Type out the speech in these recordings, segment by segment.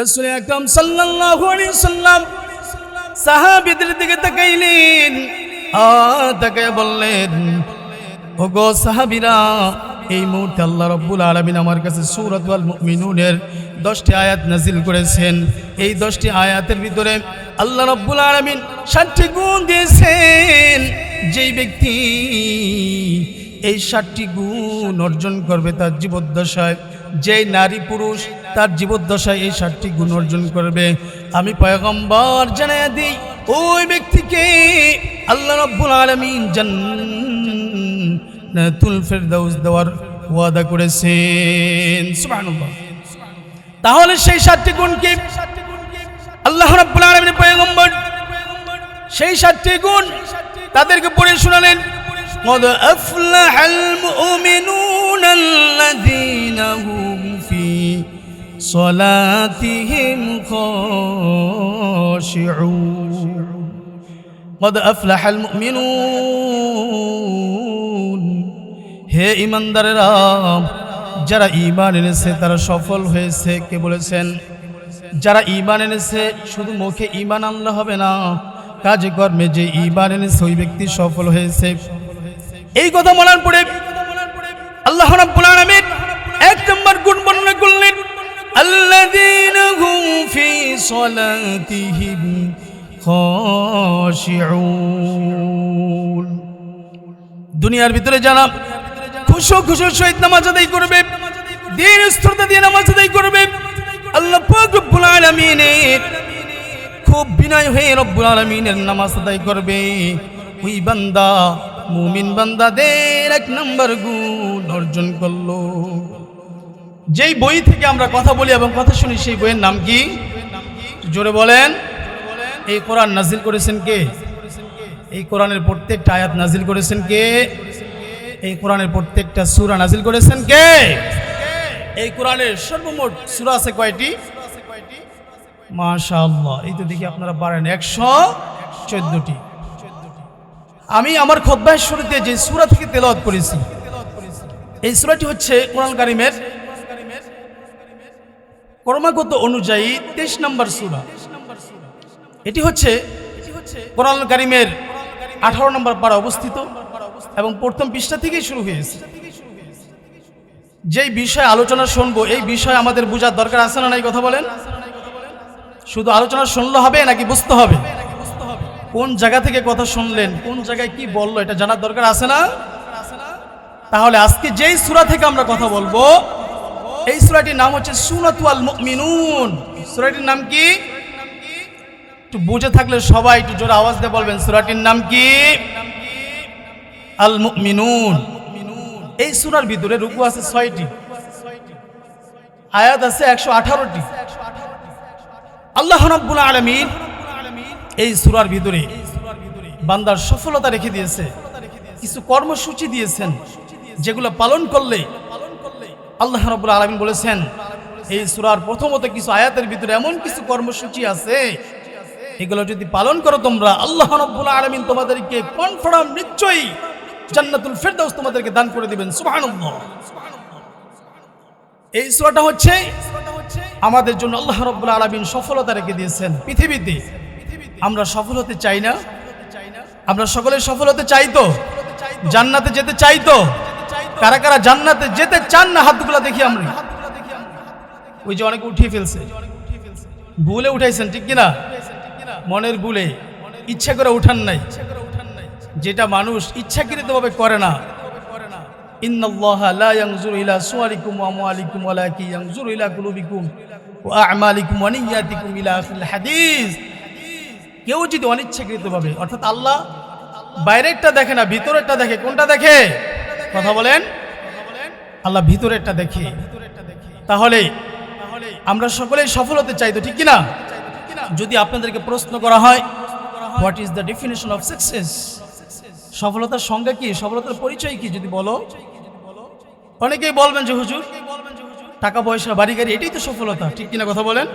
রসুল আকরম সাল্লাল্লাহু সাল্লাম সাহাবীদের দিকে তাকাইলেন। আর তাকায় বললেন, ওগো সাহাবীরা, এই মুহূর্তে আল্লাহ রব্বুল আলমিন আমার কাছে সুরত আল মুমিনুনের দশটি আয়াত নাজিল করেছেন। এই দশটি আয়াতের ভিতরে আল্লাহ রব্বুল আলমিন ষাটটি গুণ দিয়েছেন। যেই ব্যক্তি এই ষাটটি গুণ অর্জন করবে তার জীবদ্দশায়, যেই নারী পুরুষ তার জীবদ্দশায় এই ষাটটি গুণ অর্জন করবে আমি পয়গম্বর জানাই দিই ওই ব্যক্তিকে আল্লাহ রব্বুল আলমিন জান্নাতুল ফেরদাউস দেওয়ার ওয়াদা করেছেন সুবহানাল্লাহ তাহলে সেই সাতটি গুণ কি আল্লাহ রাব্বুল আলামিনের পয়গম্বর সেই সাতটি গুণ তাদেরকে পড়ে শোনালেন قد أفلح المؤمنون الذين هم في صلاتهم خاشعون قد أفلح المؤمنون হে ইমানদারেরা যারা ঈমান এনেছে তারা সফল হয়েছে কে বলেছেন যারা ঈমান এনেছে শুধু মুখে ঈমান আনলে হবে না কাজে কর্মে যে ঈমান এনেছে ওই ব্যক্তি সফল হয়েছে এই কথা বলার পরে আল্লাহ রাব্বুল আলামিন আল্লাযীনা হুম ফি সালাতিহিম খাশিউন দুনিয়ার ভিতরে যারা খুশো খুশো সহিত নামাজ আদায় করবে, দিন স্থিরতা দিয়ে নামাজ আদায় করবে, আল্লাহ পাক রব্বুল আলামিনের খুব বিনয় হয়ে রব্বুল আলামিনের নামাজ আদায় করবে। ওই বান্দা, মুমিন বান্দাদের এক নম্বর গুণ অর্জন করল। যেই বই থেকে আমরা কথা বলি এবং কথা শুনি, সেই বইয়ের নাম কি? জোরে বলেন। এই কোরআন নাজিল করেছেন কে? এই কোরআনের প্রত্যেকটা আয়াত নাজিল করেছেন কে? এই কোরআনের প্রত্যেকটা সুরা নাজিল করেছেন কে? এই কোরআনের সর্বমোট সুরা আছে কয়টি? মাশাআল্লাহ। এই তো দেখি আপনারা পারেন একশো চোদ্দটি। আমি আমার খোদ্বায় শুরুতে যে সুরা থেকে তেলাওয়াত করেছি, এই সুরাটি হচ্ছে কোরআন কারিমের কর্মাগত অনুযায়ী তেইশ নম্বর সুরা। এটি হচ্ছে কোরআন কারিমের আঠারো নম্বর পাড়া অবস্থিত এবং প্রথম পৃষ্ঠা থেকেই শুরু হয়েছে। যেই বিষয়ে আলোচনা শুনব, এই বিষয়ে আমাদের বোঝার দরকার আছে না নাই কথা বলেন? শুধু আলোচনা শুনলে হবে নাকি বুঝতে হবে? কোন জায়গা থেকে কথা শুনলেন, কোন জায়গায় কি বলল, এটা জানার দরকার আছে না? তাহলে আজকে যেই সুরা থেকে আমরা কথা বলব এই সূরাটির নাম হচ্ছে সুনাতুয়াল মুমিনুন। সূরাটির নাম কি? একটু বুঝে থাকলে সবাই একটু জোরে আওয়াজ দিয়ে বলবেন, সূরাটির নাম কি? আল মুমিনুন। এই সুরার ভিতরে রুকু আছে ছয়টি। আয়াত আছে একশো আঠারোটি। আল্লাহ রাব্বুল আলামিন এই সুরার ভিতরে বান্দার সফলতা রেখে দিয়েছে। কিছু কর্মসূচি দিয়েছেন, যেগুলো পালন করলে আল্লাহ রাব্বুল আলামিন বলেছেন, এই সূরার প্রথমত কিছু আয়াতের ভিতরে এমন কিছু কর্মসূচি আছে, এগুলো যদি পালন করো তোমরা, আল্লাহ রাব্বুল আলামিন তোমাদেরকে কনফার্ম নিশ্চয়ই জান্নাতুল ফেরদাউস তোমাদেরকে দান করে দিবেন, সুবহানাল্লাহ। এই সূরাটা হচ্ছে আমাদের জন্য আল্লাহ রাব্বুল আলামিন সফলতা রেখে দিয়েছেন পৃথিবীতে। আমরা সফল হতে চাই না। আমরা সকলে সফল হতে চাই তো? জান্নাতে যেতে চাই তো? কারা কারা জান্নাতে যেতে চান না, হাতগুলো দেখি আমরা। ওই যে অনেকে উঠিয়ে ফেলছে। ভুলে উঠাইছেন, ঠিক কিনা? মনের ভুলে ইচ্ছা করে উঠান নাই। যেটা মানুষ ইচ্ছাকৃতভাবে করে না। কেউ যদি অনিচ্ছাকৃতভাবে, অর্থাৎ আল্লাহ বাইরেরটা দেখে না, ভিতরেরটা দেখে, কোনটা দেখে? কথা বলেন। আল্লাহ ভিতরেরটা দেখে। তাহলে আমরা সকলেই সফল হতে চাই তো ঠিক কিনা? যদি আপনাদেরকে প্রশ্ন করা হয় what is the definition of success সফলতার সংজ্ঞা কি? সফলতার পরিচয় কি? যদি বলো। অনেকেই বলবেন যে, হুজুর, টাকা পয়সা, বাড়ি গাড়ি, এটাই তো সফলতা। ঠিক কিনা কথা বলেন?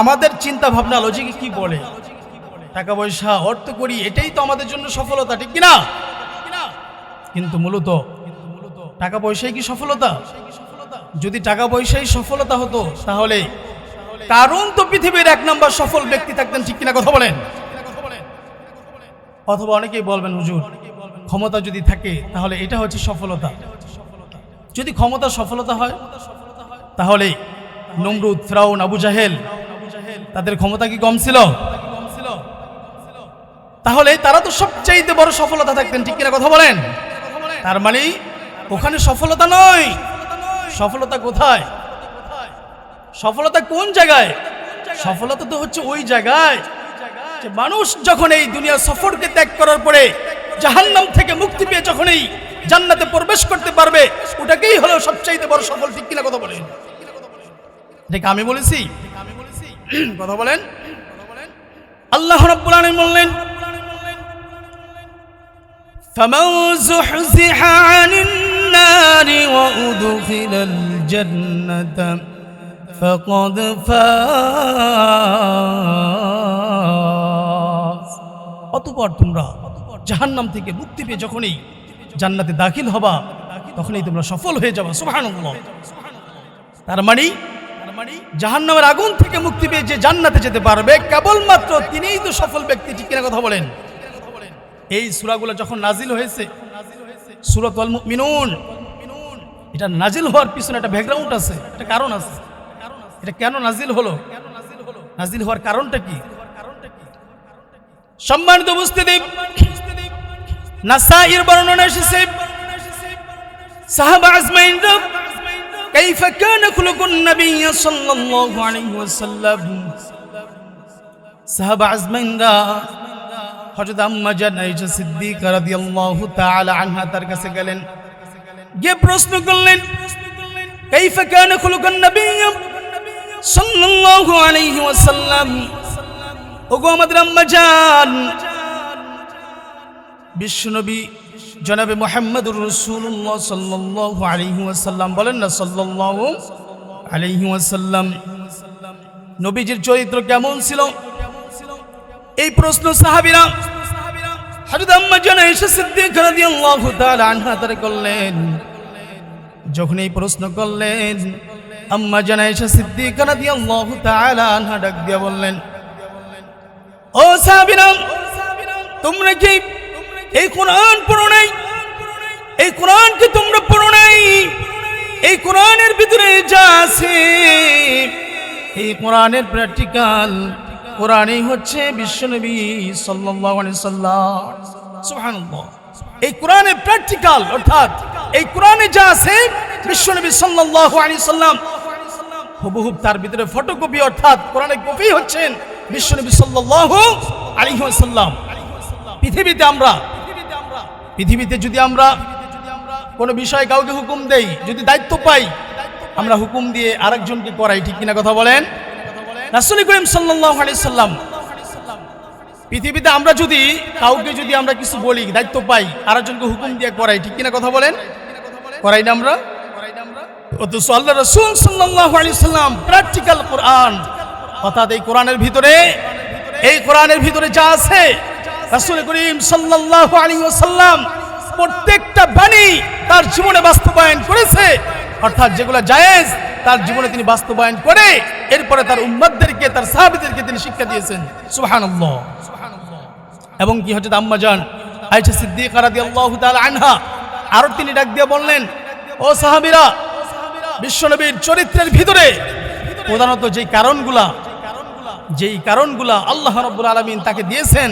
আমাদের চিন্তা ভাবনা লজিকে কি বলে? টাকা পয়সা অর্থ করি এটাই তো আমাদের জন্য সফলতা, ঠিক কিনা? কিন্তু মূলত টাকা পয়সাই কি সফলতা? যদি টাকা পয়সাই সফলতা হতো, তাহলে কারণ তো পৃথিবীর এক নম্বর সফল ব্যক্তি থাকতেন, ঠিক কিনা কথা বলেন? অথবা অনেকেই বলবেন, হুজুর, ক্ষমতা যদি থাকে, তাহলে এটা হচ্ছে সফলতা। যদি ক্ষমতা সফলতা হয়, তাহলে নমরুদ, ফ্রাউন, আবু জাহেল, তাদের ক্ষমতা কি কম ছিল? তাহলে তারা তো সবচাইতে বড় সফলতা থাকতেন, ঠিক কিনা কথা বলেন? তার মানে ওখানে সফলতা নয় সফলতা কোথায় সফলতা কোন জায়গায় সফলতা তো হচ্ছে ওই জায়গায় যে মানুষ যখন এই দুনিয়ার সফরকে ত্যাগ করার পরে জাহান্নাম থেকে মুক্তি পেয়ে যখন এই জান্নাতে প্রবেশ করতে পারবে ওটাকেই হলো সবচাইতে বড় সফল ঠিক কিনা কথা বলেন এটা আমি বলেছি কথা বলেন আল্লাহ রাব্বুল আলামিন বললেন فمن زحزح عن النار وأدخل الجنة فقد فاز অতপর তোমরা জাহান্নাম থেকে মুক্তি পেয়ে যখনই জান্নাতে দাখিল হবা তখনই তোমরা সফল হয়ে যাবা সুবহানাল্লাহ তার মানে জাহান্নামের আগুন থেকে মুক্তি পেয়ে যে জান্নাতে যেতে পারবে কেবলমাত্র তিনিই তো সফল ব্যক্তি ঠিক কিনা কথা বলেন এই সূরাগুলো যখন নাজিল হয়েছে সুরত মিনুন এটা নাজিল হওয়ার পিছনে একটা ব্যাকগ্রাউন্ড আছে, একটা কারণ আছে। এটা কেন নাজিল হলো? নাজিল হওয়ার কারণটা কি? সম্মানিত উপস্থিতি, নাসাইর বর্ণনা এসেছে, সাহাবা আজমাইনরা, কাইফা কানা খুলুকুন নবী সাল্লাল্লাহু আলাইহি ওয়াসাল্লাম। সাহাবা আজমাইনরা হজরত আম্মা জানাইজা সিদ্দিকা রাদিয়াল্লাহু তাআলা আনহা তার কাছে গেলেন। গিয়ে প্রশ্ন করলেন, কাইফা কানা খুলুকান নবিয়্য সাল্লাল্লাহু আলাইহি ওয়াসাল্লাম? ওগো আমাদের আম্মা জান, বিশ্বনবী জনাবে মোহাম্মদুর রসুল্লাহ সাল্লাল্লাহু আলাইহি ওয়াসাল্লাম। বলেন না, সাল্লাল্লাহু আলাইহি ওয়াসাল্লাম। নবীজির চরিত্র কেমন ছিল? এই প্রশ্ন সাহাবিরা হযরত আম্মা জানা এসে সিদ্দিক রাদিয়াল্লাহু তাআলা আনহা তারে করলেন। যখন এই প্রশ্ন করলেন আম্মা জানা এসে সিদ্দিক রাদিয়াল্লাহু তাআলা আনহা ডাক দিয়া বললেন, ও সাহাবিরা, তোমরা কি এই কোরআন পড়ো নাই? এই কোরআনকে তোমরা পড়ো নাই? এই কোরআনের ভিতরে যা আছে, এই কোরআনের প্র্যাকটিক্যাল কোরআনই হচ্ছে বিশ্বনবী আলাইহি সাল্লাম। এই কোরআনের প্র্যাকটিক্যাল অর্থাৎ এই কোরআনে যা আছে বিশ্বনবী সাল্লাল্লাহু আলাইহি সাল্লাম হুবহুব তার ভিতরে ফটোকপি অর্থাৎ কোরআনের কপি হচ্ছেন বিশ্বনবী সাল্লাল্লাহু আলাইহি ওয়াসাল্লাম পৃথিবীতে আমরা, পৃথিবীতে যদি আমরা কোনো বিষয় কাউকে হুকুম দেই, যদি দায়িত্ব পাই, আমরা হুকুম দিয়ে আরেকজনকে করাই, ঠিক কিনা কথা বলেন? রাসূল করিম আলাইহি সাল্লাম, পৃথিবীতে আমরা যদি কাউকে যদি আমরা কিছু বলি, দায়িত্ব পাই, আরেকজনকে হুকুম দিয়ে করাই, ঠিক কিনা কথা বলেন? করাই না আমরা? আল্লাহ প্র্যাকটিক্যাল কোরআন অর্থাৎ এই ভিতরে, এই কোরআনের ভিতরে যা আছে করিম প্রত্যেকটা বাণী তার জীবনে বাস্তবায়ন করেছে। অর্থাৎ যেগুলো জায়েজ তার জীবনে তিনি বাস্তবায়ন করে এরপরে তার উম্মতদেরকে, তার সাহাবীদেরকে তিনি শিক্ষা দিয়েছেন। সুবহানাল্লাহ। এবং কি হচ্ছে আম্মা জান, আয়েশা সিদ্দিকা আনহা, আরও তিনি ডাক দিয়ে বললেন, ও সাহাবীরা, বিশ্বনবীর চরিত্রের ভিতরে প্রধানত যেই কারণগুলা যেই কারণগুলা আল্লাহ রাব্বুল আলামিন তাকে দিয়েছেন,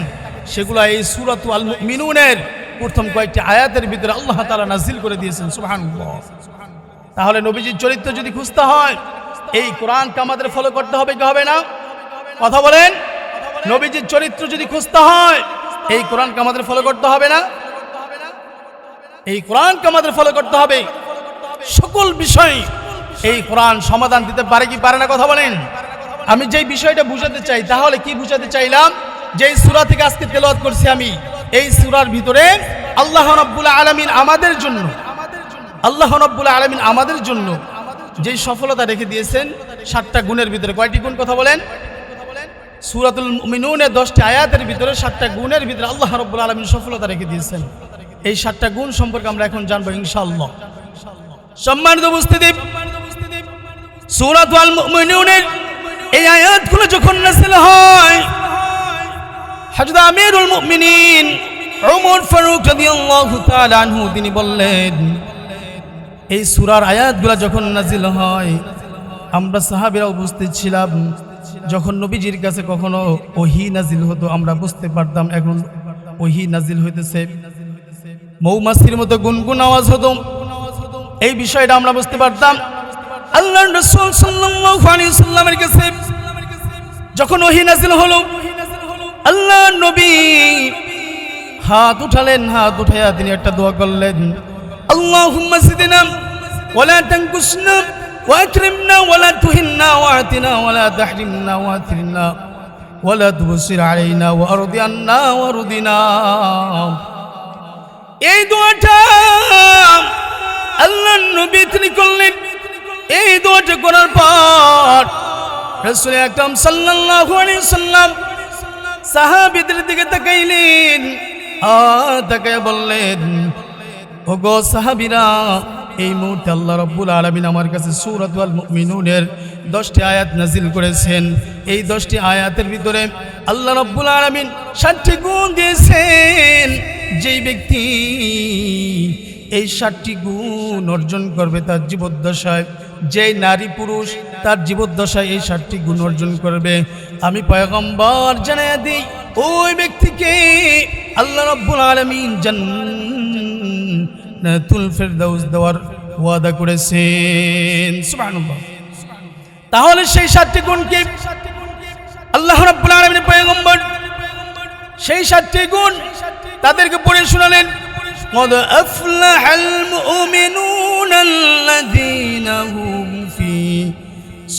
সেগুলো এই সূরাত আল মুমিনুনের প্রথম কয়েকটি আয়াতের ভিতরে আল্লাহ তাআলা নাজিল করে দিয়েছেন। সুবহানাল্লাহ। তাহলে নবীজির চরিত্র যদি খুঁজতে হয়, এই কোরআনকে আমাদের ফলো করতে হবে কি হবে না? কথা বলেন? নবীজির চরিত্র যদি খুঁজতে হয়, এই কোরআনকে আমাদের ফলো করতে হবে না? এই কোরআনকে আমাদের ফলো করতে হবে। সকল বিষয় এই কোরআন সমাধান দিতে পারে কি পারে না, কথা বলেন? আমি যেই বিষয়টা বুঝাতে চাই, তাহলে কি বুঝাতে চাইলাম? যেই সুরা থেকে আজকে তেলাওয়াত করছি আমি, এই সুরার ভিতরে আল্লাহ রাব্বুল আলামিন আমাদের জন্য আল্লাহ রাব্বুল আলামিন আমাদের জন্য যেই সফলতা রেখে দিয়েছেন, সাতটা গুণের ভিতরে কয়টি গুণ কথা বলেন? সুরাতুল মিনুনের দশটি আয়াতের ভিতরে সাতটা গুণের ভিতরে আল্লাহ রব্বুল আলমিন সফলতা রেখে দিয়েছেন। এই সাতটা গুণ সম্পর্কে আমরা এখন জানব ইনশাআল্লাহ। সম্মানিত উপস্থিতি সুরাত আল মিনুনের এই আয়াতগুলো যখন নাসিল হয়, হযরত আমিরুল মুমিনিন ওমর ফারুক রাদিয়াল্লাহু তাআলা আনহু, তিনি বললেন এই সুরার আয়াতগুলা যখন নাজিল হয়, আমরা সাহাবীরা উপস্থিত ছিলাম। যখন নবীজির কাছে কখনো ওহি নাজিল হতো, আমরা বুঝতে পারতাম এখন ওহি নাজিল হইতেছে। মৌমাছির মতো গুনগুন আওয়াজ হতো। এই বিষয়টা আমরা বুঝতে পারতাম। আল্লাহ যখন ওহি নাজিল হলো আল্লাহ নবী হাত উঠালেন, হাত উঠাইয়া তিনি একটা দোয়া করলেন। আল্লাহুম্মা জিদনা ওয়ালা তানকুসনা واكرمنا ولا تهنا واعتنا ولا تحرمنا واثرنا ولا تبصر علينا وارض عنا وارضنا এই দোয়াটা আল্লাহ নবী তিনি করলেন এই দোয়াটা করার পর রাসূল আকরাম সাল্লাল্লাহু আলাইহি সাল্লাম সাহাবীদের দিকে তাকাইলেন আর তাকায় বললেন ওগো সাহাবীরা, এই মুহূর্তে আল্লাহ রব্বুল আলমিন আমার কাছে সুরত আল মুমিনুনের দশটি আয়াত নাজিল করেছেন। এই দশটি আয়াতের ভিতরে আল্লাহ রব্বুল আলমিন ষাটটি গুণ দিয়েছেন। যেই ব্যক্তি এই ষাটটি গুণ অর্জন করবে তার জীবদ্দশায়, যেই নারী পুরুষ তার জীবদ্দশায় এই ষাটটি গুণ অর্জন করবে। আমি পয়গম্বর জানাই দিই, ওই ব্যক্তিকে আল্লাহ রব্বুল আলমিন জান্নাতুল ফেরদাউস দেওয়ার ওয়াদা করেছেন সুবহানাল্লাহ তাহলে সেই সাতটি গুণ কি আল্লাহ রাব্বুল আলামিনের পয়গম্বর সেই সাতটি গুণ তাদেরকে পড়ে শোনালেন قد أفلح المؤمنون الذين هم في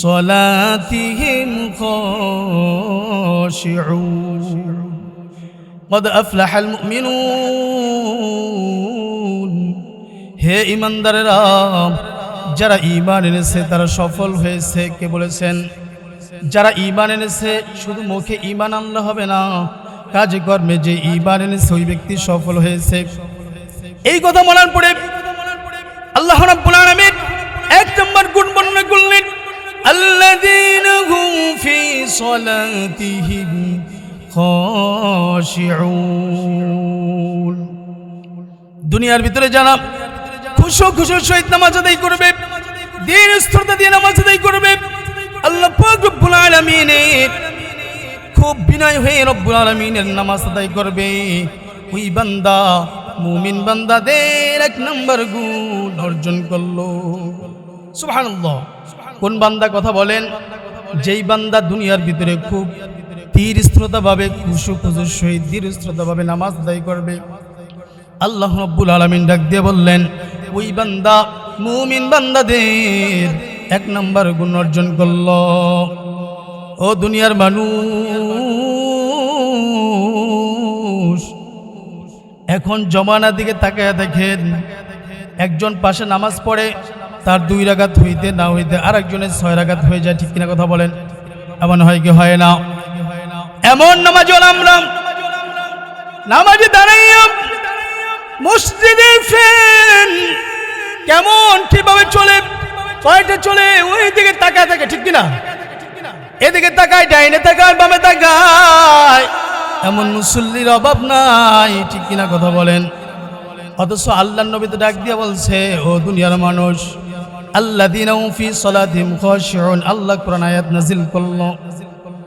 صلاتهم خاشعون قد أفلح المؤمنون হে ইমানদারেরা, যারা ঈমান এনেছে তারা সফল হয়েছে, কে বলেছেন? যারা ঈমান এনেছে, শুধু মুখে ইমান আনলে হবে না কাজে কর্মে যে ঈমান এনেছে, ওই ব্যক্তি সফল হয়েছে। এই কথা বলার পরে আল্লাহ রাব্বুল আলামিন এক নম্বর গুণ বর্ণনা করলেন, আল্লাযীনা হুম ফি সালাতিহিম খাশিউন। দুনিয়ার ভিতরে যারা খুশো খুশো সহিত নামাজ আদায় করবে। দিন স্থিরতা দিয়ে নামাজ আদায় করবে। আল্লাহ পাক রব্বুল আলামিনের খুব বিনয় হয়ে রব্বুল আলামিনের নামাজ আদায় করবে। ওই বান্দা, মুমিন বান্দাদের এক নম্বর গুণ অর্জন করল। সুবহানাল্লাহ। কোন বান্দা কথা বলেন? যেই বান্দা দুনিয়ার ভিতরে খুব ধীর স্থিরতা ভাবে খুশু খুশু সহিত ধীর স্থিরতা ভাবে নামাজ আদায় করবে। আল্লাহ রব্বুল আলমিন ডাক দিয়ে বললেন ওই বান্দা, মুমিন বান্দাদের এক নম্বর গুণ অর্জন করল। ও দুনিয়ার মানুষ, এখন জমানার দিকে তাকায় দেখেন, একজন পাশে নামাজ পড়ে, তার দুই রাগাত হইতে না হইতে আর একজনের ছয় রাগাত হয়ে যায়, ঠিক কিনা কথা বলেন? এমন হয় কি হয় না? এমন নামাজ আমরা, নামাজে দাঁড়াইয়া মসজিদের ফ্যান কেমন কীভাবে চলে কয়টা চলে, ওই দিকে তাকায় থাকে, ঠিক কিনা? এদিকে তাকায়, ডাইনে তাকায়, বামে তাকায়। এমন মুসল্লির অভাব নাই, ঠিক কিনা কথা বলেন? অথচ আল্লাহ নবী তো ডাক দিয়ে বলছে, ও দুনিয়ার মানুষ আল্লাহ দিন আল্লাহ আয়াত নাজিল করল।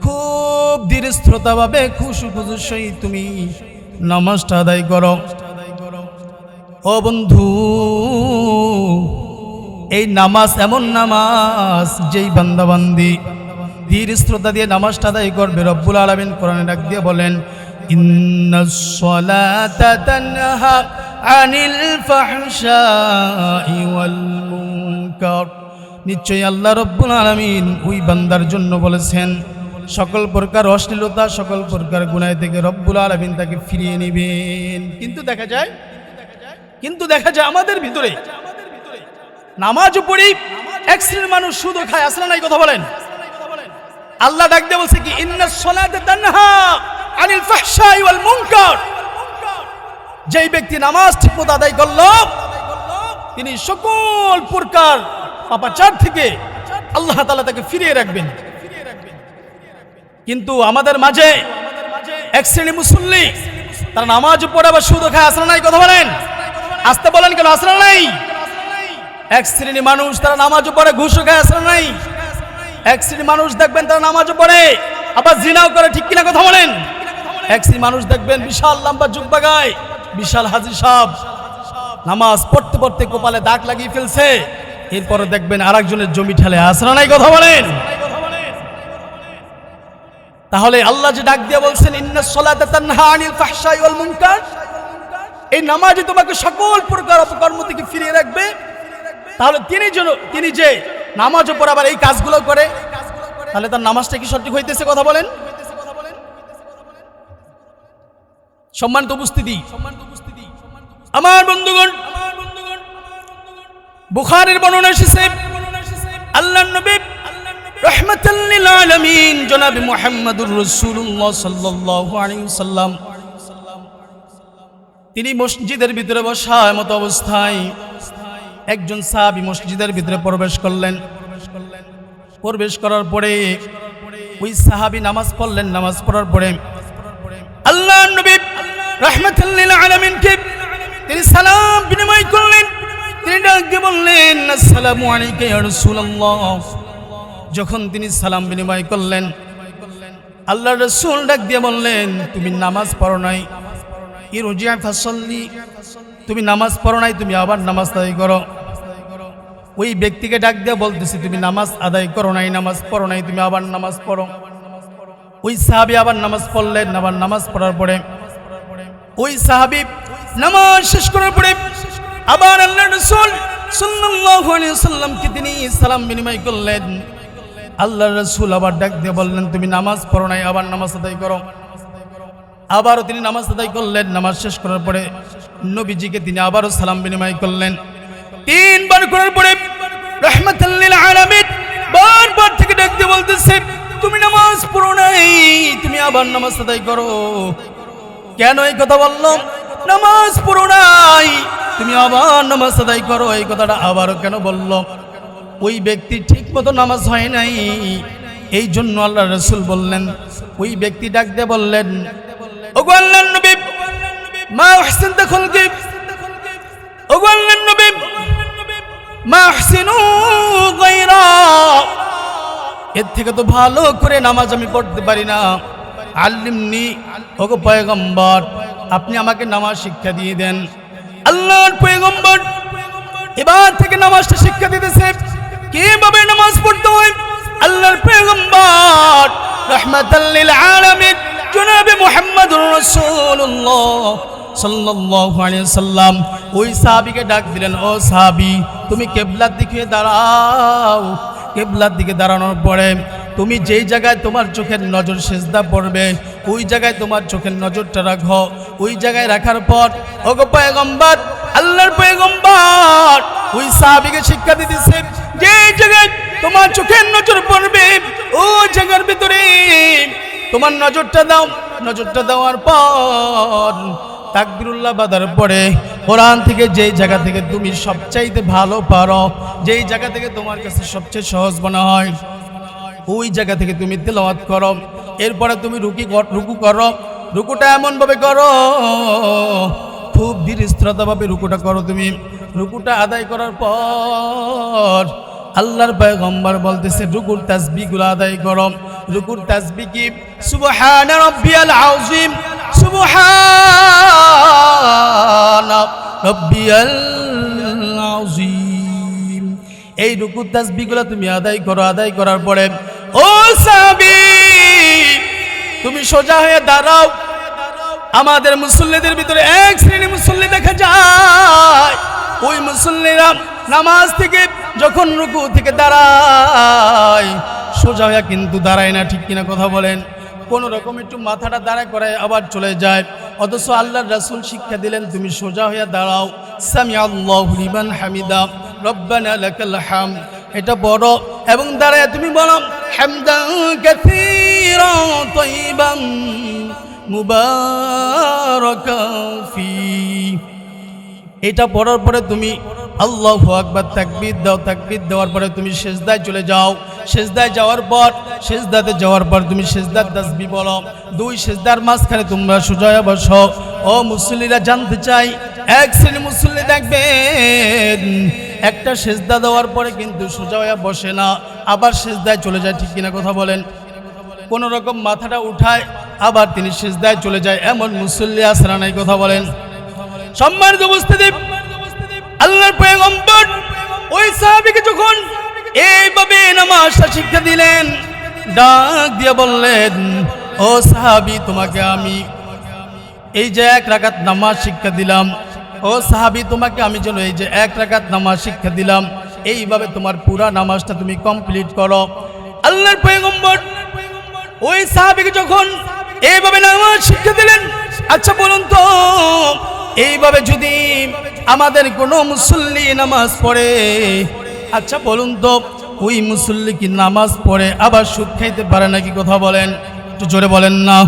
খুব ধীর স্থ্রতা ভাবে খুশু খুশু সহিত তুমি নামাজটা আদায় করো। ও বন্ধু, এই নামাজ এমন নামাজ যেই বান্দাবান্দি ধীর শ্রদ্ধা দিয়ে নামাজটা আদায় করবে। রব্বুল আলমিন কোরআনে ডাক দিয়ে বলেন নিশ্চয়ই আল্লাহ রব্বুল আলমিন ওই বান্দার জন্য বলেছেন, সকল প্রকার অশ্লীলতা, সকল প্রকার গুনায় থেকে রব্বুল আলমিন তাকে ফিরিয়ে নেবেন। কিন্তু দেখা যায় কিন্তু দেখা যায় আমাদের ভিতরে নামাজ পড়ি, এক শ্রেণির মানুষ শুধু খায়, আসলে নাই কথা বলেন। আল্লাহ ডাক দিয়ে বলছে কি, ইন্না সলাতে তানহা আনিল ফাহশাই ওয়াল মুনকার। যেই ব্যক্তি নামাজ ঠিকমতো আদায় করল, তিনি সকল প্রকার পাপাচার থেকে আল্লাহ তাআলা তাকে ফিরিয়ে রাখবেন। কিন্তু আমাদের মাঝে এক শ্রেণি মুসল্লি, তারা নামাজ পড়ে আবার সুদ খায়, আসলে নাই কথা বলেন। আসতে বলেন কেন, আসলে নাই? এক শ্রেণি মানুষ, তারা নামাজ পড়ে ঘুষ খায়, আসলে নাই? এক শ্রেণি মানুষ দেখবেন তারা নামাজ পড়ে, আবার জিনাও করে, ঠিক কিনা কথা বলেন? এক শ্রেণি মানুষ দেখবেন বিশাল লম্বা জুব্বা গায় বিশাল হাজি সাহ নামাজ পড়তে পড়তে কপালে দাগ লাগিয়ে ফেলছে এরপরে দেখবেন আরেকজনের জমি ঠেলে, আসলে নাই কথা বলেন? তাহলে আল্লাহ যে ডাক দিয়ে বলছেন ইন্নাস সালাতা তানহা আনিল ফাহশাই ওয়াল মুনকার এই নামাজই তোমাকে সকল প্রকার অপকর্ম থেকে ফিরিয়ে রাখবে। তাহলে তিনি যেন তিনি যে নামাজও পড়ে আবার এই কাজগুলো করে, তাহলে তার নামাজটা কি সঠিক হইতেছে কথা বলেন? সম্মানিত উপস্থিতি। আমার বন্ধুগণ, বুখারের বর্ণনা এসেছে আল্লাহ নবী রহমাতাল লিল আলামিন জনাব মুহাম্মদুর রাসূলুল্লাহ সাল্লাল্লাহু আলাইহি সাল্লাম তিনি মসজিদের ভিতরে বসা এমত অবস্থায় একজন সাহাবী মসজিদের ভিতরে প্রবেশ করলেন। প্রবেশ করার পরে ওই সাহাবী নামাজ পড়লেন। নামাজ পড়ার পরে আল্লাহ নবী রহমাতুল্লিল আলামিনকে তিনি সালাম বিনিময় করলেন। তিনি ডাক বললেন, আসসালামু আলাইকা ইয়া রাসূলুল্লাহ। যখন তিনি সালাম বিনিময় করলেন আল্লাহ রসুল ডাক দিয়ে বললেন, তুমি নামাজ পড়ো নাই। তুমি নামাজ পড়ো নাই, তুমি আবার নামাজ আদায় করো। ওই ব্যক্তিকে ডাক দিয়ে বলতেছি, তুমি নামাজ আদায় করো নাই, নামাজ পড়ো নাই, তুমি আবার নামাজ পড়ো। ওই সাহাবি আবার নামাজ পড়লেন, আবার নামাজ পড়ার পরে। ওই সাহাবি নামাজ শেষ করার পরে আবার আল্লাহ রসুল সাল্লাল্লাহু আলাইহি তিনি সালাম বিনিময় করলেন। আল্লাহ রসুল আবার ডাক দিয়ে বললেন, তুমি নামাজ পড়ো নাই, আবার নামাজ আদায় করো। আবারও তিনি নামাজ আদায় করলেন। নামাজ শেষ করার পরে নবীজিকে তিনি আবারও সালাম বিনিময় করলেন। তিনবার করার পরে রহমতুল্লিল আলামিন বারবার থেকে ডাক দিয়ে বলতেছে, তুমি নামাজ পড়ো নাই, তুমি আবার নামাজ আদায় করো। কেন এই কথা বললাম নামাজ পড়ো নাই, তুমি আবার নামাজ আদায় করো। এই কথাটা আবারও কেন বলল? ওই ব্যক্তি ঠিক মতো নামাজ হয় নাই। এই জন্য আল্লাহ রসুল বললেন, ওই ব্যক্তি ডাক দিয়ে বললেন মা মা এর থেকে তো ভালো করে নামাজ আমি পড়তে পারি না। আল্লিমনি, ওগো পয়গম্বর, আপনি আমাকে নামাজ শিক্ষা দিয়ে দেন। আল্লাহর পয়গম্বর, এবার থেকে নামাজটা শিক্ষা দিতেছে। কীভাবে নামাজ পড়তে হয়? আল্লাহর পয়গম্বর রহমাতাল্লিল আলামিন। জনাবে মুহাম্মদুর রাসূলুল্লাহ সাল্লাল্লাহু আলাইহি সাল্লাম। ওই সাহাবীকে ডাক দিলেন, ও সাহাবী, তুমি কিবলার দিকে দাঁড়াও। কিবলার দিকে দাঁড়ানোর পরে তুমি যেই জায়গায় তোমার চোখের নজর সেজদা পড়বে, ওই জায়গায় তোমার চোখের নজরটা রাখো। ওই জায়গায় রাখার পর, ওগো পয়গম্বর, আল্লাহর পয়গম্বর! ওই সাহাবীকে শিক্ষা দিতেছে যে জায়গায় তোমার চোখের নজর পড়বে, ওই জায়গার ভিতরে তোমার নজরটা দাও, নজরটা দেওয়ার পর তাকবিরুল্লাহ বাদার পরে কোরআন থেকে যেই জায়গা থেকে তুমি সবচাইতে ভালো পারো, যেই জায়গা থেকে তোমার কাছে সবচেয়ে সহজ মনে হয়, ওই জায়গা থেকে তুমি তেলাওয়াত করো। এরপরে তুমি রুকি রুকু করো। রুকুটা এমনভাবে করো, খুব ধীর স্থিরতাভাবে রুকুটা করো তুমি। রুকুটা আদায় করার পর আল্লাহর পয়গম্বর বলতেছে, রুকুর তাসবিহগুলো আদায় করো। রুকুর তাসবিহ কি? সুবহান রাব্বিয়াল আযীম, সুবহান রাব্বিয়াল আযীম। এই রুকুর তাসবিহগুলো তুমি আদায় করো, আদায় করার পরে, ও সাহাবী, তুমি সোজা হয়ে দাঁড়াও। আমাদের মুসল্লিদের ভিতরে এক শ্রেণি মুসল্লি দেখা যায়। ওই মুসল্লিরা নামাজ থেকে যখন রুকু থেকে দাঁড়ায়, সোজা হয়ে কিন্তু দাঁড়ায় না, ঠিক কিনা কথা বলেন। কোন রকম একটু মাথাটা দাঁড়া করে আবার চলে যায়। অথচ আল্লাহর রাসূল শিক্ষা দিলেন, তুমি সোজা হয়ে দাঁড়াও। সামি আল্লাহ লিমান হামিদা। রব্বানা হাম এটা বড়। এবং দাঁড়ায় তুমি বলো, হামদান কাসীরা তাইবান ফি। এটা পড়ার পরে তুমি আল্লাহু আকবার তাকবীর দাও, তাকবীর দেওয়ার পরে তুমি সেজদায় চলে যাও। সেজদায় যাওয়ার পর, সেজদাতে যাওয়ার পর তুমি সেজদার দাসবি বলো। দুই সেজদার মাঝখানে তোমরা সুজয়া বসো। ও মুসল্লিরা জানতে চাই, এক শ্রেণি মুসল্লি দেখবেন, একটা সেজদা দেওয়ার পরে কিন্তু সোজা হয়ে বসে না, আবার সেজদায় চলে যায়, ঠিক কিনা কথা বলেন? কোন রকম মাথাটা উঠায়, আবার তিনি সেজদায় চলে যায়, এমন মুসল্লি আসরা নাই কথা বলেন? সম্মানিত উপস্থিতি, আল্লাহর পয়গম্বর, ওই সাহাবীকে যখন এইভাবে নামাজটা শিক্ষা দিলেন, ডাক দিয়ে বললেন, ও সাহাবি, তোমাকে আমি এই যে এক রাকাত নামাজ শিক্ষা দিলাম, ও সাহাবি, তোমাকে আমি যেন এই যে এক রাকাত নামাজ শিক্ষা দিলাম, এইভাবে তোমার পুরা নামাজটা তুমি কমপ্লিট করো। আল্লাহর পয়গম্বর, ওই সাহাবীকে যখন এইভাবে নামাজ শিক্ষা দিলেন আচ্ছা বলুন তো এইভাবে যদি আমাদের কোনো মুসল্লি নামাজ পড়ে আচ্ছা বলুন তো, ওই মুসল্লি কি নামাজ পড়ে, আবার সুদ খাইতে পারে নাকি কথা বলেন, একটু জোরে বলেন না।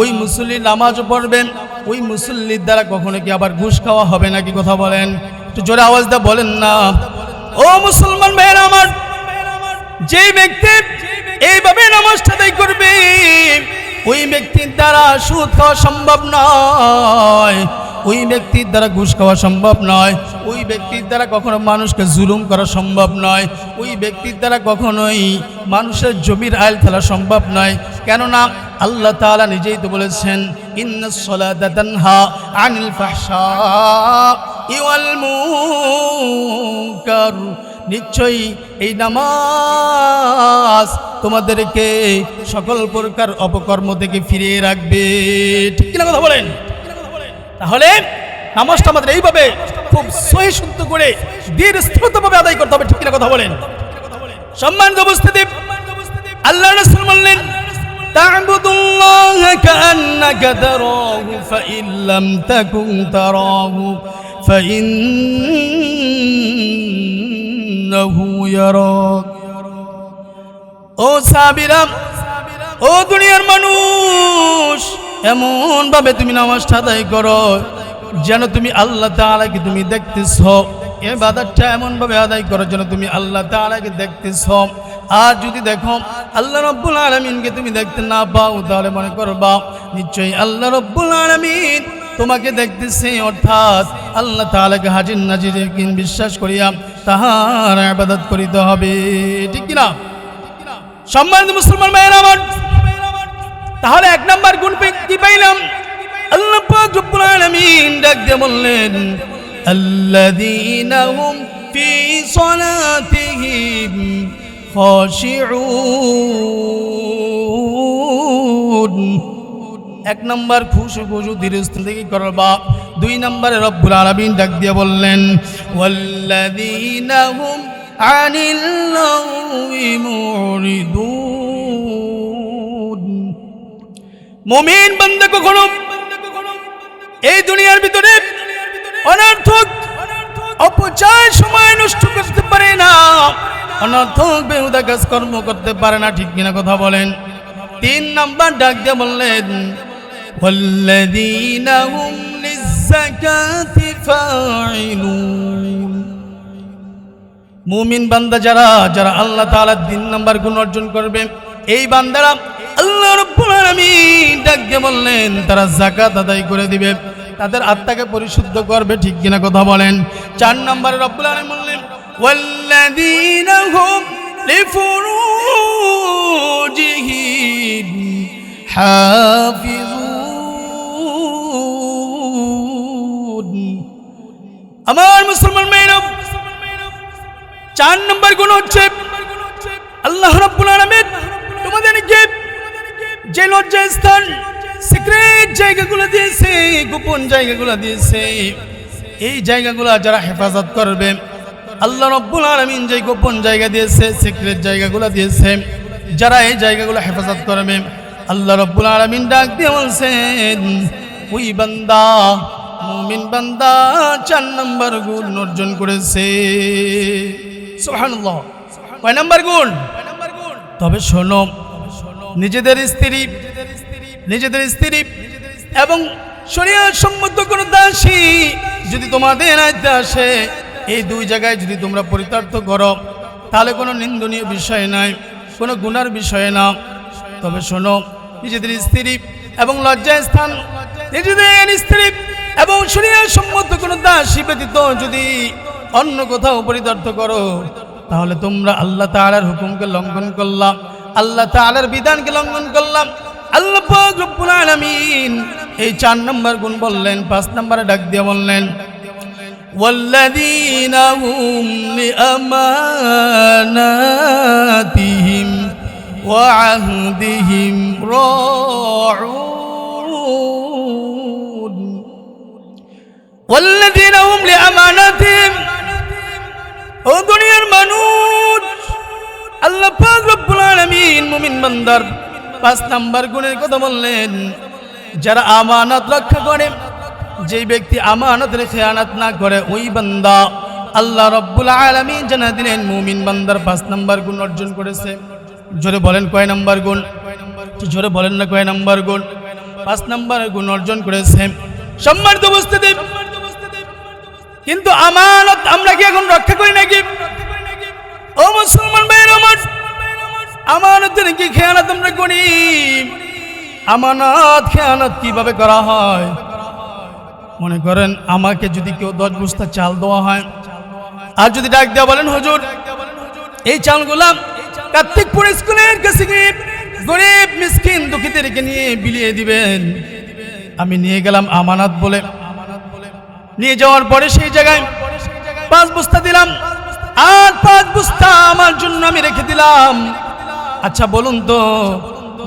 ওই মুসল্লি নামাজ পড়বেন, ওই মুসল্লির দ্বারা কখনো কি আবার ঘুষ খাওয়া হবে নাকি কথা বলেন, একটু জোরে আওয়াজ দা বলেন না। ও মুসলমান ভাইয়ের আমার, যেই ব্যক্তি এইভাবে নামাজটা তাই করবে, ওই ব্যক্তির দ্বারা সুদ খাওয়া সম্ভব নয়। ওই ব্যক্তির দ্বারা ঘুষ খাওয়া সম্ভব নয়। ওই ব্যক্তির দ্বারা কখনো মানুষকে জুলুম করা সম্ভব নয়। ওই ব্যক্তির দ্বারা কখনোই মানুষের জমির আইল ফেলা সম্ভব নয়। কেননা আল্লাহ তাআলা নিজেই তো বলেছেন আনিল নিশ্চয়ই এই নামাজ তোমাদেরকে সকল প্রকার অপকর্ম থেকে ফিরিয়ে রাখবে। ঠিক কিনা কথা বলেন? তাহলে নামাজটা আমাদের এইভাবে খুব সহি শুদ্ধ করে ধীর স্থিরতভাবে আদায় করতে হবে ঠিক কিনা কথা বলেন সম্মানিত উপস্থিতি আল্লাহ রাসূল বললেন تعبد الله كأنك تراه فإن لم تكن تراه فإنه يراك ও সাবিরাম ও দুনিয়ার মানুষ এমন ভাবে তুমি নামাজটা আদায় করো, যেন তুমি আল্লাহ তাআলাকে তুমি দেখতেছ। এ বাদারটা এমন ভাবে আদায় করো, যেন তুমি আল্লাহ তাআলাকে দেখতেছ। আর যদি দেখো আল্লাহ রব্বুল আলমিনকে তুমি দেখতে না পাও, তাহলে মনে করবা, নিশ্চয়ই আল্লাহ রব্বুল আলমিন তোমাকে দেখতেছে। অর্থাৎ আল্লাহ তাআলাকে হাজির নাজির বিশ্বাস করিয়া তাহার আবাদত করিতে হবে। ঠিক কিনা? সম্মানিত মুসলমান ভাইয়ের আমার তাহলে এক নম্বর গুণ কি পাইলাম? আল্লাহ রব্বুল আলামিন ডাক দিয়ে বললেন, আল্লাযীনা হুম ফি সালাতিহিম খাশিউন। এক নাম্বার খুশু খুশু ধীরস্থ থেকে করবা দুই নম্বরে রব্বুল আলামিন ডাক দিয়ে বললেন, ওয়াল্লাযীনা হুম আনিল লাগwi মুরিদুন। মুমিন বান্দা কখনো এই দুনিয়ার ভিতরে অনর্থক অপচয় সময় নষ্ট করতে পারে না অনর্থক বেহুদা কাজ কর্ম করতে পারে না ঠিক কিনা কথা বলেন তিন নাম্বার ডাক দিয়ে বললেন والذين هم للزكاة فاعلون মুমিন বান্দা যারা যারা আল্লাহ তাআলার তিন নাম্বার গুণ অর্জন করবে এই বান্দারা আল্লাহ রাব্বুল আলামিন ডাক দিয়ে বললেন, তারা যাকাত আদায় করে দিবে। তাদের আত্মাকে পরিশুদ্ধ করবে, ঠিক কিনা কথা বলেন। চার নম্বরে রব্বুল আলামিন বললেন, ওয়াল্লাযীনা হুম লিফুরুজিহিম হাফিজুন। আমার মুসলমান মেয়েরা চার নম্বর গুণ হচ্ছে, আল্লাহ রাব্বুল আলামিন তোমাদেরকে যে লজ্জা স্থান সিক্রেট জায়গাগুলো দিয়েছে গোপন জায়গাগুলো দিয়েছে। এই জায়গাগুলো যারা হেফাজত করবে আল্লাহ রব্বুল আলামিন যে গোপন জায়গা দিয়েছে সিক্রেট জায়গাগুলো দিয়েছে যারা এই জায়গাগুলো হেফাজত করবে আল্লাহ রব্বুল আলামিন ডাক দিয়ে বলছেন ওই বান্দা মুমিন বান্দা চার নম্বর গুণ অর্জন করেছে। সুবহানাল্লাহ। কয় নম্বর গুণ? তবে শোনো নিজেদের স্ত্রী নিজেদের স্ত্রী, এবং শরীয়ত সম্মত কোনো দাসী যদি তোমাদের আয়তে আসে, এই দুই জায়গায় যদি তোমরা পরিতার্থ করো, তাহলে কোনো নিন্দনীয় বিষয় নাই, কোনো গুনার বিষয় না। তবে শোনো, নিজেদের স্ত্রী এবং লজ্জায় স্থান, নিজেদের স্ত্রী এবং শরীরের সম্মত কোনো দাসী ব্যতীত যদি অন্য কোথাও পরিতার্থ করো, তাহলে তোমরা আল্লাহ তাআলার হুকুমকে লঙ্ঘন করলাম আল্লাহ তাআলার বিধানকে লঙ্ঘন করলাম আল্লাহ পাক রব্বুল আলামিন এই চার নম্বর গুণ বললেন পাঁচ নম্বরে ডাক দিয়ে বললেন والذين هم لأماناتهم وعهدهم راعون والذين هم لأماناتهم ও দুনিয়ার মানুষ আল্লাহ পাক রব্বুল আলামিন মুমিন বান্দার পাঁচ নাম্বার গুণের কথা বললেন, যারা আমানত রক্ষা করে, যেই ব্যক্তি আমানতের খেয়ানত না করে, ওই বান্দা আল্লাহ রব্বুল আলামিন জানা দিলেন, মুমিন বান্দার পাঁচ নাম্বার গুণ অর্জন করেছে। জোরে বলেন কয় নাম্বার গুণ? জোরে বলেন না কয় নাম্বার গুণ? পাঁচ নাম্বার গুণ অর্জন করেছে। সম্মানিত উপস্থিতি, কিন্তু আমানত আমরা কি এখন রক্ষা করি নাকি? ও মুসলমান আমার আমানতের কি খেয়ানত আমরা করি? আমানত খেয়ানত কীভাবে করা হয়? মনে করেন আমাকে যদি কেউ দশ বস্তা চাল দেওয়া হয়, আর যদি ডাক দেওয়া বলেন, হজুর, এই চালগুলা কার্তিকপুর স্কুলের কাছে গিয়ে গরিব, মিসকিন দুঃখীদেরকে নিয়ে বিলিয়ে দিবেন। আমি নিয়ে গেলাম আমানত বলে। নিয়ে যাওয়ার পরে সেই জায়গায় পাঁচ বস্তা দিলাম। আর পাঁচ বস্তা আমার জন্য আমি রেখে দিলাম। আচ্ছা বলুন তো,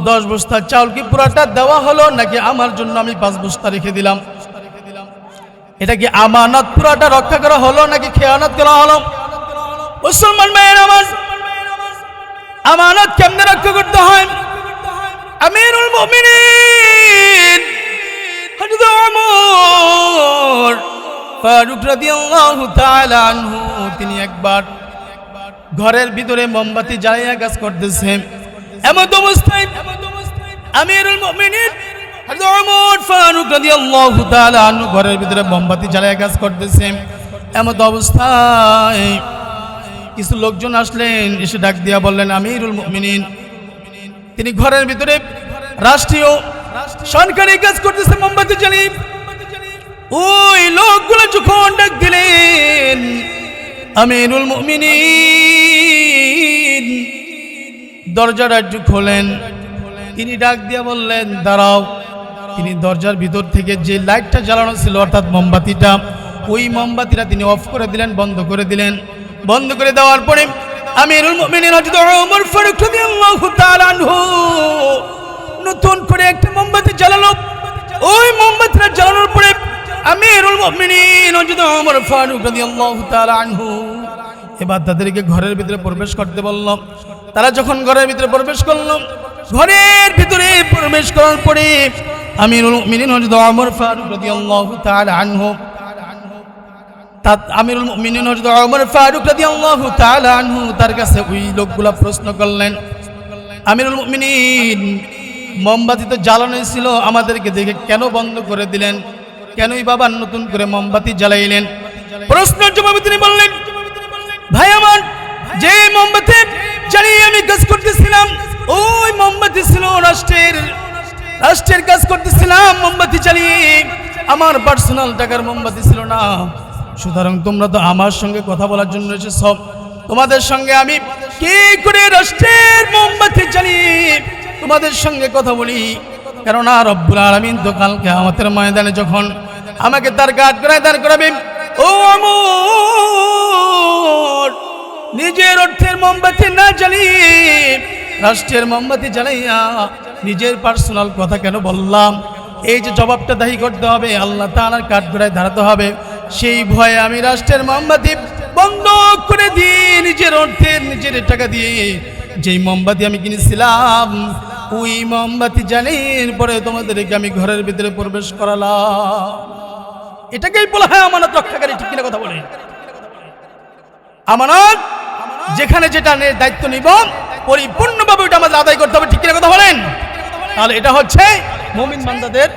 দশ বস্তা চাউল কি পুরাটা দেওয়া হলো নাকি আমার জন্য আমি পাঁচ বস্তা রেখে দিলাম? এটা কি আমানত পুরাটা রক্ষা করা হলো নাকি খেয়ানত করা হলো? মুসলমান ভাইয়ের আমার, আমানত কেমনে রক্ষা করতে হয়? আমিরুল মুমিনিন! ফারুক রাদিয়াল্লাহু তাআলা আনহু, তিনি একবার ঘরের ভিতরে মোমবাতি জ্বালাইয়া কাজ করতেছে। এমন অবস্থায় আমিরুল মুমিনিন হযরত ওমর ফারুক রাদিয়াল্লাহু তাআলা আনহু ঘরের ভিতরে মোমবাতি জ্বালাইয়া কাজ করতেছে। এমন অবস্থায় কিছু লোকজন আসলেন, এসে ডাক দিয়া বললেন, আমিরুল মুমিনিন, তিনি ঘরের ভিতরে রাষ্ট্রীয় সরকারি কাজ করতেছে, মোমবাতি জ্বালিয়ে ওই লোকগুলো যখন ডাক দিলেন, আমিরুল মুমিনিন দরজাটা একটু খোলেন। তিনি ডাক দিয়া বললেন, দাঁড়াও। তিনি দরজার ভিতর থেকে যে লাইটটা জ্বালানো ছিল, অর্থাৎ মোমবাতিটা, ওই মোমবাতিটা তিনি অফ করে দিলেন, বন্ধ করে দিলেন। বন্ধ করে দেওয়ার পরে আমিরুল মুমিনিন ওমর ফারুক রাদিয়াল্লাহু তাআলা আনহু নতুন করে একটা মোমবাতি জ্বালালো। ওই মোমবাতিটা জ্বালানোর পরে আমিরুল মুমিনিন হযরত ওমর ফারুক রাদিয়াল্লাহু তাআলা আনহু। এবার তাদেরকে ঘরের ভিতরে প্রবেশ করতে বলল। তারা যখন ঘরের ভিতরে প্রবেশ করল, ঘরের ভিতরে প্রবেশ করার পরে আমিরুল মুমিনিন হযরত ওমর ফারুক রাদিয়াল্লাহু তাআলা আনহু আমিরুল মুমিনিন হযরত ওমর ফারুক রাদিয়াল্লাহু তাআলা আনহু তার কাছে ওই লোকগুলা প্রশ্ন করলেন, আমিরুল মুমিনিন, মোমবাতি তো জ্বালানো ছিল, আমাদেরকে দেখে কেন বন্ধ করে দিলেন? কেনই বাবা নতুন করে মোমবাতি জ্বালাইলেন? প্রশ্নের জবাবে তিনি বললেন, ভাই আমার, যে মোমবাতি জ্বালিয়ে আমি কাজ করতেছিলাম, ওই মোমবাতি ছিল রাষ্ট্রের রাষ্ট্রের কাজ করতেছিলাম, মোমবাতি জ্বালিয়ে আমার পার্সোনাল টাকার মোমবাতি ছিল না। সুতরাং তোমরা তো আমার সঙ্গে কথা বলার জন্য এসেছ। তোমাদের সঙ্গে আমি কি করে রাষ্ট্রের মোমবাতি জ্বালিয়ে তোমাদের সঙ্গে কথা বলি? কেননা রব্বুল আলমিন তো কালকে আমাদের ময়দানে যখন আমাকে তার কাঠ করায় দাঁড় করাবে ও আমর, নিজের অর্থের মোমবাতি না জ্বালিয়ে, রাষ্ট্রের মোমবাতি জ্বালাইয়া নিজের পার্সোনাল কথা কেন বললাম? এই যে জবাবটা দায়ী করতে হবে, আল্লাহ তাআলার কাঠ গড়ায় দাঁড়াতে হবে। সেই ভয়ে আমি রাষ্ট্রের মোমবাতি বন্ধ করে দিয়ে নিজের অর্থের নিজের টাকা দিয়ে যেই মোমবাতি আমি কিনেছিলাম, ওই মোমবাতি জ্বালিয়ে পরে তোমাদেরকে আমি ঘরের ভিতরে প্রবেশ করালাম। এটাকেই বলা হয় আমানত রক্ষাকারী, ঠিক কিনা কথা বলে। আমানত, যেখানে যেটা দায়িত্ব নিব, পরিপূর্ণভাবে ওটা আমাদের আদায় করতে হবে, ঠিক কিনা কথা বলেন? তাহলে এটা হচ্ছে মুমিন বান্দাদের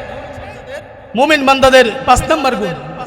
মুমিন বান্দাদের পাঁচ নম্বর গুণ।